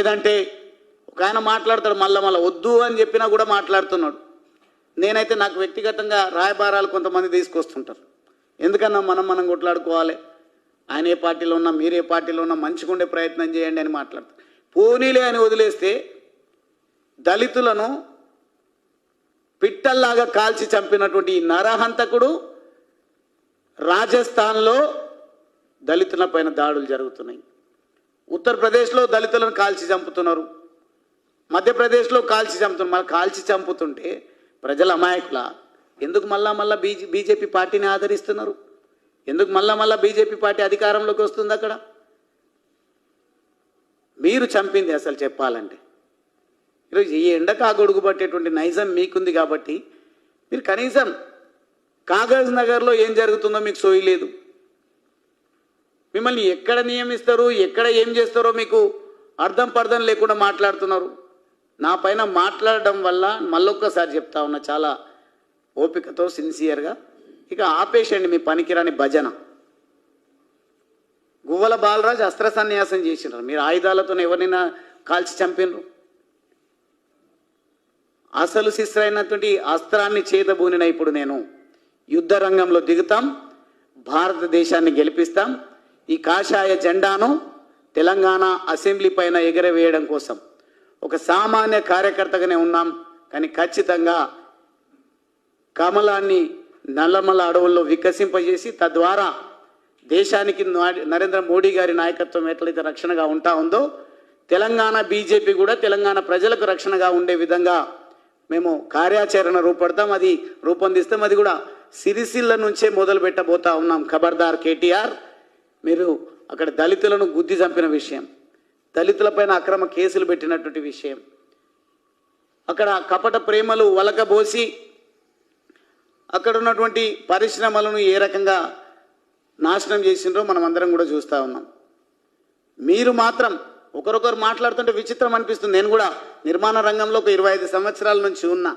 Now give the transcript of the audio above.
లేదంటే ఒక ఆయన మాట్లాడతాడు మళ్ళీ మళ్ళీ వద్దు అని చెప్పినా కూడా మాట్లాడుతున్నాడు. నేనైతే నాకు వ్యక్తిగతంగా రాయబారాలు కొంతమంది తీసుకొస్తుంటారు. ఎందుకన్నా మనం మనం కొట్లాడుకోవాలి? ఆయన ఏ పార్టీలో ఉన్నా మీరు ఏ పార్టీలో ఉన్నా మంచిగా ఉండే ప్రయత్నం చేయండి అని మాట్లాడతారు. పోనీలే అని వదిలేస్తే దళితులను పిట్టల్లాగా కాల్చి చంపినటువంటి ఈ నరహంతకుడు రాజస్థాన్లో దళితుల పైన దాడులు జరుగుతున్నాయి. ఉత్తరప్రదేశ్లో దళితులను కాల్చి చంపుతున్నారు. మధ్యప్రదేశ్లో కాల్చి చంపుతున్నారు. మళ్ళీ కాల్చి చంపుతుంటే ప్రజల అమాయకుల? ఎందుకు మళ్ళా మళ్ళా బీజే బీజేపీ పార్టీని ఆదరిస్తున్నారు? ఎందుకు మళ్ళా మళ్ళా బీజేపీ పార్టీ అధికారంలోకి వస్తుంది అక్కడ? మీరు చంపింది అసలు చెప్పాలంటే. ఈరోజు ఈ ఎండకు గొడుగు పట్టేటువంటి నైజం మీకుంది కాబట్టి మీరు కనీసం కాగజ్ నగర్లో ఏం జరుగుతుందో మీకు సోయి లేదు. మిమ్మల్ని ఎక్కడ నియమిస్తారు ఎక్కడ ఏం చేస్తారో మీకు అర్థం పర్థం లేకుండా మాట్లాడుతున్నారు. నా పైన మాట్లాడడం వల్ల మళ్ళొక్కసారి చెప్తా ఉన్నా చాలా ఓపికతో సిన్సియర్గా. ఇక ఆపేసండి మీ పనికిరాని భజన. గువ్వల బాలరాజు అస్త్ర సన్యాసం చేసినారు. మీరు ఆయుధాలతో ఎవరినైనా కాల్చి చంపినరు. అసలు శిస్త్రైనటువంటి అస్త్రాన్ని చేతబూనిన ఇప్పుడు నేను యుద్ధ రంగంలో దిగుతాం భారతదేశాన్ని గెలిపిస్తాం ఈ కాషాయ జెండాను తెలంగాణ అసెంబ్లీ పైన ఎగరవేయడం కోసం. ఒక సామాన్య కార్యకర్తగానే ఉన్నాం కానీ ఖచ్చితంగా కమలాన్ని నల్లమల అడవుల్లో వికసింపజేసి తద్వారా దేశానికి నరేంద్ర మోడీ గారి నాయకత్వం ఎట్లయితే రక్షణగా ఉంటా ఉందో తెలంగాణ బీజేపీ కూడా తెలంగాణ ప్రజలకు రక్షణగా ఉండే విధంగా మేము కార్యాచరణ రూపడతాం అది రూపొందిస్తాం అది కూడా సిరిసిల్ల నుంచే మొదలు పెట్టబోతా ఉన్నాం ఖబర్దార్ కేటీఆర్. మీరు అక్కడ దళితులను గుద్ది చంపిన విషయం దళితులపైన అక్రమ కేసులు పెట్టినటువంటి విషయం అక్కడ కపట ప్రేమలు వలకబోసి అక్కడ ఉన్నటువంటి పరిశ్రమలను ఏ రకంగా నాశనం చేసిండ్రో మనం అందరం కూడా చూస్తూ ఉన్నాం. మీరు మాత్రం ఒకరొకరు మాట్లాడుతుంటే విచిత్రం అనిపిస్తుంది. నేను కూడా నిర్మాణ రంగంలో ఒక ఇరవై ఐదు సంవత్సరాల నుంచి ఉన్నా.